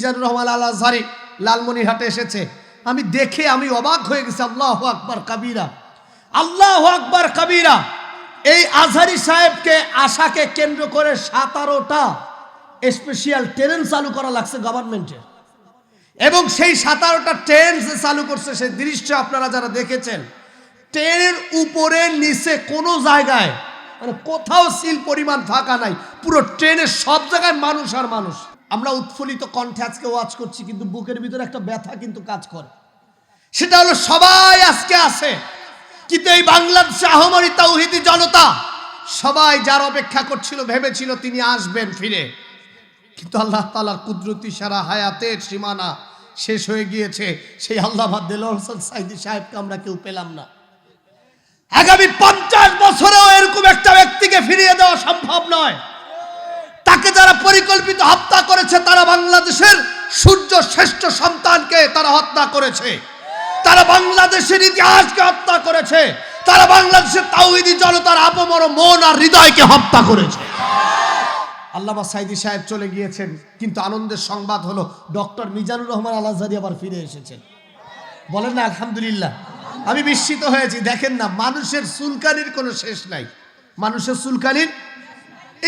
মিজানুর রহমান আল আজহারি লালমনিরহাটে এসেছে। আমি দেখে আমি অবাক হয়ে গেছি, আল্লাহ আকবার কাবিরা, আল্লাহ আকবার কাবিরা। এই আজহারি সাহেবকে, আশাকে কেন্দ্র করে সাতারোটা স্পেশাল ট্রেন চালু করা লাগছে গভর্নমেন্টের এবং সেই সাতারোটা ট্রেন যে চালু করছে, সেই দৃশ্য আপনারা যারা দেখেছেন ট্রেনের উপরে, নিচে কোনো জায়গায় মানে কোথাও সিল পরিমাণ ফাঁকা নাই। পুরো ট্রেনের সব জায়গায় মানুষ আর মানুষ। আমরা উৎফুল্লিত কণ্ঠে আজকে ওয়াজ করছি, কিন্তু বুকের ভিতরে একটা ব্যথা কিন্তু কাজ করে। সেটা হলো সবাই আজকে আছে, কিন্তু এই বাংলাদেশে আহমরি তাওহিদি জনতা, সবাই যার অপেক্ষা করছিল, ভেবেছিল তিনি আসবেন ফিরে। কিন্তু আল্লাহ তালার কুদরতি সারা হায়াতের সীমানা শেষ হয়ে গিয়েছে। সেই আল্লাহ সাইদি সাহেবকে আমরা কেউ পেলাম না। আগামী পঞ্চাশ বছরেও এরকম একটা ব্যক্তিকে ফিরিয়ে দেওয়া সম্ভব নয়। তাকে যারা পরিকল্পিত হত্যা করেছে তারা বাংলাদেশের সূর্য শ্রেষ্ঠ সন্তানকে তারা হত্যা করেছে। তারা বাংলাদেশের ইতিহাসকে হত্যা করেছে। তারা বাংলাদেশের তাওহিদি জনতার আপমর মন আর হৃদয়কে হত্যা করেছে। আল্লামা সাইদি সাহেব চলে গিয়েছেন, কিন্তু আনন্দের সংবাদ হলো ডক্টর মিজানুর রহমান আল আজহারি আবার ফিরে এসেছেন বলেন না, আলহামদুলিল্লাহ। আমি বিস্মিত হয়েছি। দেখেন না, মানুষের সুলকানির কোনো শেষ নাই। মানুষের সুলকানির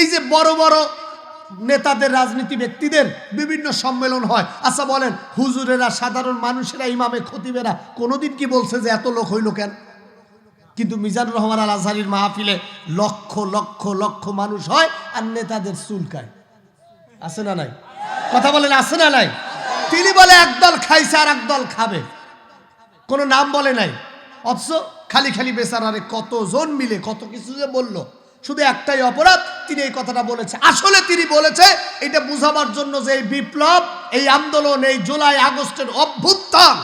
এই যে বড় বড় নেতাদের, রাজনীতি ব্যক্তিদের বিভিন্ন সম্মেলন হয়। আচ্ছা বলেন, হুজুরেরা, সাধারণ মানুষেরা, ইমামে খতিবেরা কোনোদিন কি বলছে যে এত লোক হইল কেন? কিন্তু মিজানুর রহমান আল আজহারির মাহফিলে লক্ষ লক্ষ লক্ষ মানুষ হয় আর নেতাদের চুলকায় আছে না নাই? কথা বলেন, আছে না নাই? তিনি বলে একদল খাইছে আর একদল খাবে। কোনো নাম বলে নাই। অথচ খালি খালি বেচারারে কতজন মিলে, কত কিছু যে বলল। শুধু একটাই অপরাধ তিনি এই কথাটা বলেছে। আসলে তিনি বলেছে, এটা বুঝাবার জন্য যে এই বিপ্লব, এই আন্দোলন, এই জুলাই আগস্টের অভ্যুত্থান,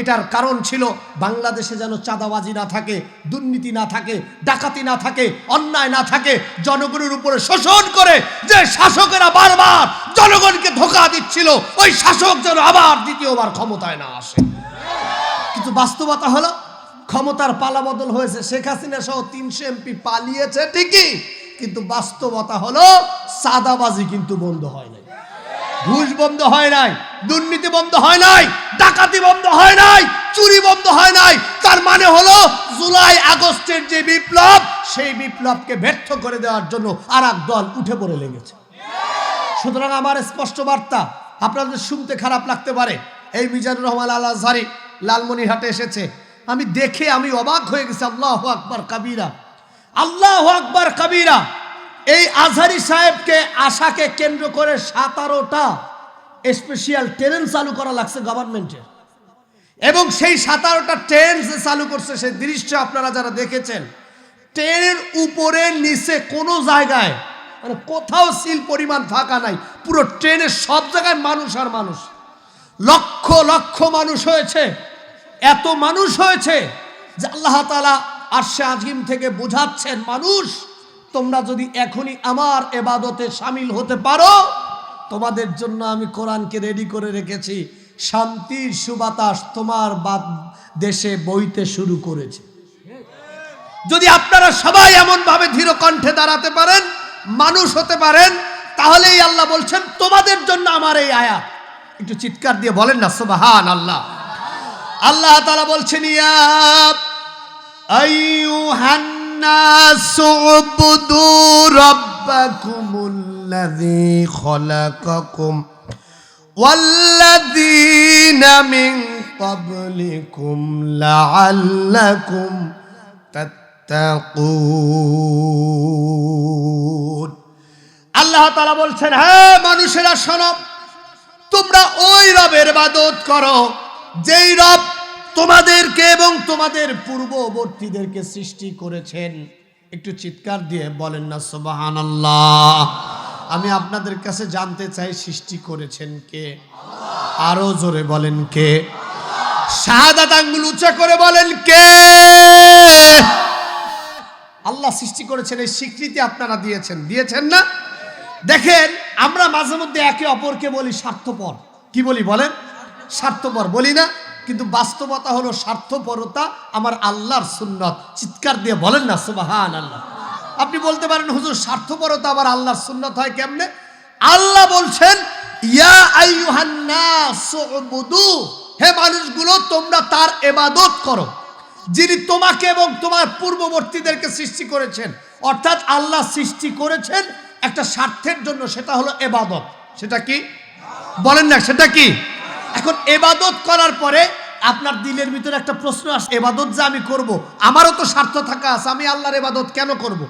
এটার কারণ ছিল বাংলাদেশে যেন চাঁদাবাজি না থাকে, দুর্নীতি না থাকে, ডাকাতি না থাকে, অন্যায় না থাকে, জনগণের উপরে শোষণ করে যে শাসকেরা বারবার জনগণকে ধোকা দিচ্ছিল, ওই শাসক যেন আবার দ্বিতীয়বার ক্ষমতায় না আসে। কিন্তু বাস্তবতা হলো, ক্ষমতার পালাবদল হয়েছে। শেখ হাসিনা সহ তিনশো এমপি পালিয়েছে ঠিকই কিন্তু বাস্তবতা হলো সাদাবাজি কিন্তু বন্ধ হয় নাই। ঘুষ বন্ধ হয় নাই, দুর্নীতি বন্ধ হয় নাই, ডাকাতি বন্ধ হয় নাই, চুরি বন্ধ হয় নাই। তার মানে হলো জুলাই আগস্টের যে বিপ্লব, সেই বিপ্লবকে ব্যর্থ করে দেওয়ার জন্য আর দল উঠে পড়ে লেগেছে। সুতরাং আমার স্পষ্ট বার্তা, আপনাদের শুনতে খারাপ লাগতে পারে। এই মিজানুর রহমান আল আজহারি লালমনিরহাটে এসেছে। আমি দেখে আমি অবাক হয়ে গেছি, আল্লাহ আকবার, কাবিরা। আল্লাহ আকবার কাবিরা। এই আজহারি সাহেবকে আশাকে কেন্দ্র করে সাতারোটা স্পেশাল ট্রেন চালু করা লাগছে গভর্নমেন্টের এবং সেই সাতারোটা ট্রেন যে চালু করছে, সেই দৃশ্য আপনারা যারা দেখেছেন ট্রেনের উপরে, নিচে কোনো জায়গায় মানে কোথাও সিল পরিমাণ ফাঁকা নাই। পুরো ট্রেনের সব জায়গায় মানুষ আর মানুষ। লক্ষ লক্ষ মানুষ হয়েছে। এত মানুষ হয়েছে যে আল্লাহ তালা আরশে আজিম থেকে বোঝাচ্ছেন, মানুষ, তোমরা যদি এখনই আমার এবাদতে সামিল হতে পারো, তোমাদের জন্য আমি কোরআনকে রেডি করে রেখেছি। শান্তির সুবাতাস তোমার বাদ দেশে বইতে শুরু করেছে। যদি আপনারা সবাই এমন ভাবে ধীর কণ্ঠে দাঁড়াতে পারেন, মানুষ হতে পারেন, তাহলেই আল্লাহ বলছেন, তোমাদের জন্য আমার এই আয়াত। একটু চিৎকার দিয়ে বলেন না সুবাহান আল্লাহ আল্লাহ তালা বলছেন ইয়া আইয়ুহান্নাস উবদু রাব্বাকুমুল্লাযী খালাকাকুম والذين من قبلكم لعلكم تتقون আল্লাহ তালা বলছেন হ্যাঁ মানুষেরা শোনো তোমরা ওই রবের বাদত করো যেই রব তোমাদেরকে এবং তোমাদের পূর্ববর্তীদেরকে সৃষ্টি করেছেন। একটু চিৎকার দিয়ে বলেন না সোবাহান আল্লাহ আমি আপনাদের কাছে জানতে চাই, সৃষ্টি করেছেন কে? আরও জোরে বলেন কে? শাহাদাত আঙ্গুল উঁচা করে বলেন কে? আল্লাহ সৃষ্টি করেছেন, এই স্বীকৃতি আপনারা দিয়েছেন। দিয়েছেন না? দেখেন, আমরা মাঝে মধ্যে একে অপরকে বলি স্বার্থপর। কি বলি বলেন? স্বার্থপর বলি না? কিন্তু বাস্তবতা হলো স্বার্থপরতা আমার আল্লাহর সুন্নত। চিৎকার দিয়ে বলেন না সুবাহান আল্লাহ আপনি বলতে পারেন, হুজুর, স্বার্থপরতা আবার আল্লাহর সুন্নত হয় কেমনে? আল্লাহ বলছেন হে মানুষগুলো, তোমরা তার এবাদত করো, যিনি তোমাকে এবং তোমার পূর্ববর্তীদেরকে সৃষ্টি করেছেন। অর্থাৎ আল্লাহ সৃষ্টি করেছেন একটা স্বার্থের জন্য, সেটা হলো এবাদত সেটা কি? বলেন না, সেটা কি? এখন এবাদত করার পরে আপনার দিলের ভিতরে একটা প্রশ্ন আসে, এবাদত যে আমি করব, আমারও তো স্বার্থ থাকা আছে, আমি আল্লাহর এবাদত কেন করব?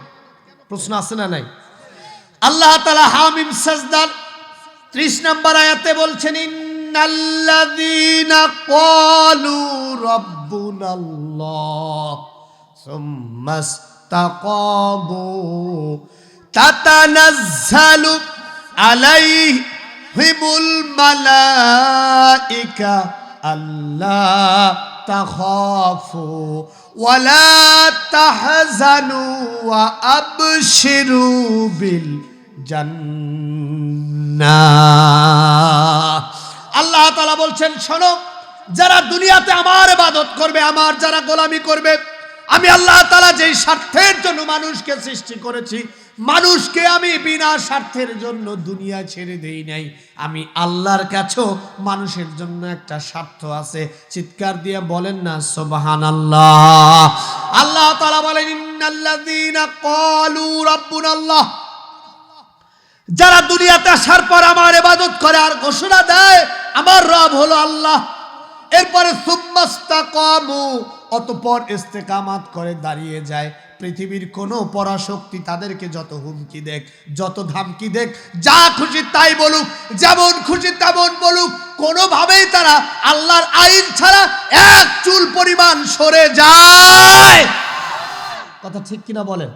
প্রশ্ন আছে না নাই? আল্লাহ তালা হামিম সাজদার ত্রিশ নম্বর আয়াতে বলছেন, ইন্নাল্লাযীনা তাতানাজ্জালু আলাইহিমুল মালাইকা আল্লা তাখাফু, ওয়ালা তাহজানু ওয়া আবশিরু বিল জান্নাহ। আল্লাহ তাআলা বলছেন, শোনো, যারা দুনিয়াতে আমার ইবাদত করবে, আমার যারা গোলামি করবে আমি আল্লাহ তালা যেই স্বার্থের জন্য মানুষকে সৃষ্টি করেছি, মানুষকে আমি বিনা স্বার্থের জন্য দুনিয়া ছেড়ে দেই নাই। আমি আল্লাহর কাছেও মানুষের জন্য একটা স্বার্থ আছে। চিৎকার দিয়ে বলেন না সোবাহান আল্লাহ আল্লাহ তালা বলেন রাব্বুনাল্লাহ। যারা দুনিয়াতে আসার পর আমার ইবাদত করে আর ঘোষণা দেয়, আমার রব হলো আল্লাহ। এরপরে, সুম্মাস্তাকামু। অতপর ইস্তেকামাত করে দাঁড়িয়ে যায়। পৃথিবীর কোনো পরাশক্তি তাদেরকে যত হুমকি দেখ, যত ধামকি দেখ, যা খুশি তাই বলুক, যেমন খুশি তেমন বলুক, কোনোভাবেই তারা আল্লাহর আইন ছাড়া এক চুল পরিমাণ সরে যায়। কথা ঠিক কিনা বলেন?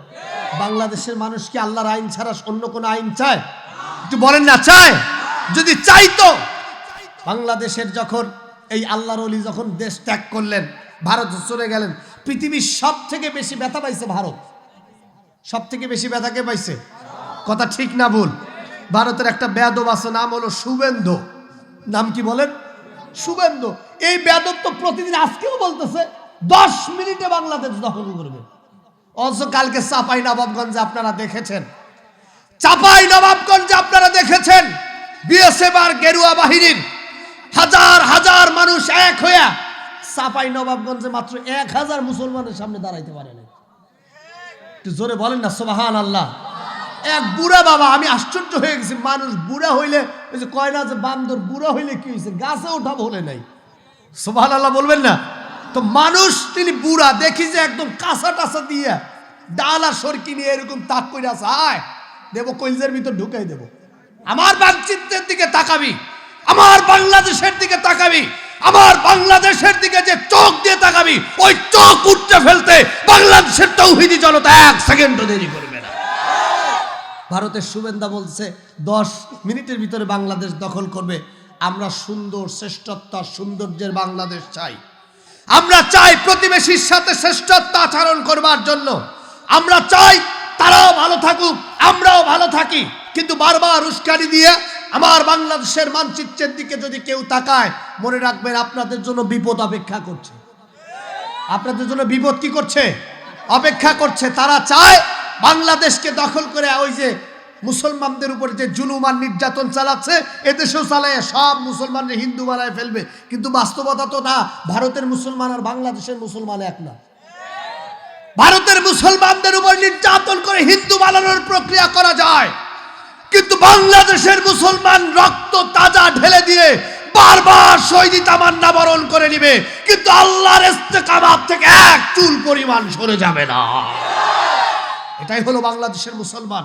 বাংলাদেশের মানুষ কি আল্লাহর আইন ছাড়া অন্য কোনো আইন চায়? একটু বলেন না, চায়? যদি চাইতো। বাংলাদেশের যখন এই আল্লাহর অলি যখন দেশ ত্যাগ করলেন ভারত চলে গেলেন। পৃথিবীর সব থেকে বেশি ব্যথা পাইছে ভারত। সব থেকে বেশি ব্যথাকে পাইছে? কথা ঠিক না ভুল। ভারতের একটা বেদব আছে, নাম হলো শুভেন্দু। নাম কি বলেন? শুভেন্দু। এই বেদব তো প্রতিদিন আজকেও বলতেছে, দশ মিনিটে বাংলাদেশ দখল করবে। অথচ কালকে চাপাই নবাবগঞ্জে আপনারা দেখেছেন। চাপাই নবাবগঞ্জে আপনারা দেখেছেন, বিএসএফ আর গেরুয়া বাহিনীর হাজার হাজার মানুষ এক হইয়া চাপাই নবাবগঞ্জে মাত্র এক হাজার মুসলমানের সামনে দাঁড়াইতে পারে না একটু জোরে বলেন না সোবাহান আল্লাহ এক বুড়া বাবা, আমি আশ্চর্য হয়ে গেছি, মানুষ বুড়া হইলে, ওই যে কয় না যে বান্দর বুড়া হইলে কি হয়েছে গাছে ওঠা বলে নাই। সোবাহান আল্লাহ বলবেন না? তো মানুষ তিনি বুড়া, দেখি যে একদম কাঁচা টাসা দিয়ে ডাল আর সরকি নিয়ে এরকম তাক করে আছে। আয়, দেবো কইলজের ভিতর ঢুকাই দেবো। আমার মানচিত্রের দিকে তাকাবি, আমার বাংলাদেশের দিকে তাকাবি। আমার বাংলাদেশের দিকে যে চোখ দিয়ে তাকাবি ওই চোখ উঠতে ফেলতে বাংলাদেশের তৌহিদি জনতা এক সেকেন্ডও দেরি করবে না। ভারতের শুভেন্দা বলছে দশ মিনিটের ভিতরে বাংলাদেশ দখল করবে। আমরা সুন্দর শ্রেষ্ঠত্ব সৌন্দর্যের বাংলাদেশ চাই। আমরা চাই প্রতিবেশীর সাথে শ্রেষ্ঠত্ব আচরণ করবার জন্য। আমরা চাই তারাও ভালো থাকুক আমরাও ভালো থাকি। কিন্তু বারবার উস্কানি দিয়ে আমার বাংলাদেশের মানচিত্রের দিকে যদি কেউ তাকায়, মনে রাখবেন আপনাদের জন্য বিপদ অপেক্ষা করছে। আপনাদের জন্য বিপদ কি করছে? অপেক্ষা করছে। তারা চায় বাংলাদেশকে দখল করে ওই যে মুসলমানদের উপরে যে জুলুম আর নির্যাতন চালাচ্ছে, এদেশেও চালায়, সব মুসলমানরা হিন্দু বানায় ফেলবে। কিন্তু বাস্তবতা তো না, ভারতের মুসলমান আর বাংলাদেশের মুসলমান এক না। ভারতের মুসলমানদের উপর নির্যাতন করে হিন্দু বানানোর প্রক্রিয়া করা যায়। কিন্তু বাংলাদেশের মুসলমান রক্ত তাজা ঢেলে দিয়ে বারবার শহীদি তামান্না বরণ করে নিবে। কিন্তু আল্লাহর ইস্তেকামাত থেকে এক চুল পরিমাণ সরে যাবে না। এটাই হলো বাংলাদেশের মুসলমান।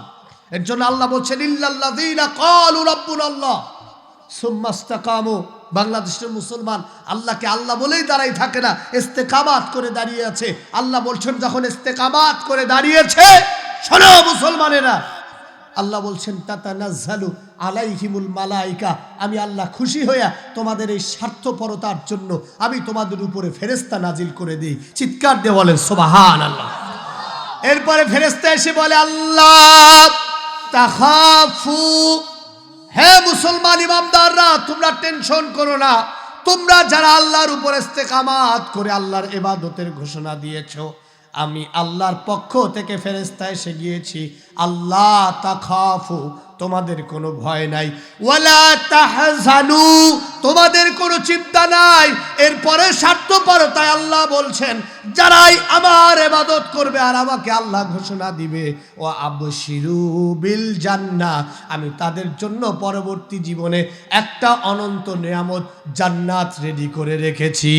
এর জন্য আল্লাহ বলছেন, ইল্লাল্লাযীনা ক্বালু রাব্বুনাল্লাহ সুম্মা ইসতাকামু। বাংলাদেশের মুসলমান আল্লাহকে আল্লাহ বলেই দাঁড়াই থাকে না, ইস্তেকামাত করে দাঁড়িয়ে আছে। আল্লাহ বলছেন, যখন ইস্তেকামাত করে দাঁড়িয়েছে, শোনো মুসলমানেরা আল্লাহ বলছেন, তাতানাজ্জালু আলাইহিমুল মালাইকা। আমি আল্লাহ খুশি হইয়া তোমাদের এই স্বার্থপরতার জন্য আমি তোমাদের উপরে ফেরেস্তা নাজিল করে দিই। চিৎকার দিয়ে বলেন সোবাহান আল্লাহ এরপরে ফেরেস্তা এসে বলে, আল্লাহ, তাখাফু। হে মুসলমান ইমামদাররা, তোমরা টেনশন করো না। তোমরা যারা আল্লাহর উপর ইস্তেকামাত করে আল্লাহর এবাদতের ঘোষণা দিয়েছ আমি আল্লাহর পক্ষ থেকে ফেরেস্তা এসে গিয়েছি। আল্লাহ তা তাখাফু, তোমাদের কোনো ভয় নাই। ওয়ালা তাহজানু, তোমাদের কোনো চিন্তা নাই। এরপরে স্বার্থপরতায় আল্লাহ বলছেন, যারাই আমার এবাদত করবে আর আমাকে আল্লাহ ঘোষণা দিবে ও আবশিরু বিল জান্না আমি তাদের জন্য পরবর্তী জীবনে একটা অনন্ত নিয়ামত জান্নাত রেডি করে রেখেছি।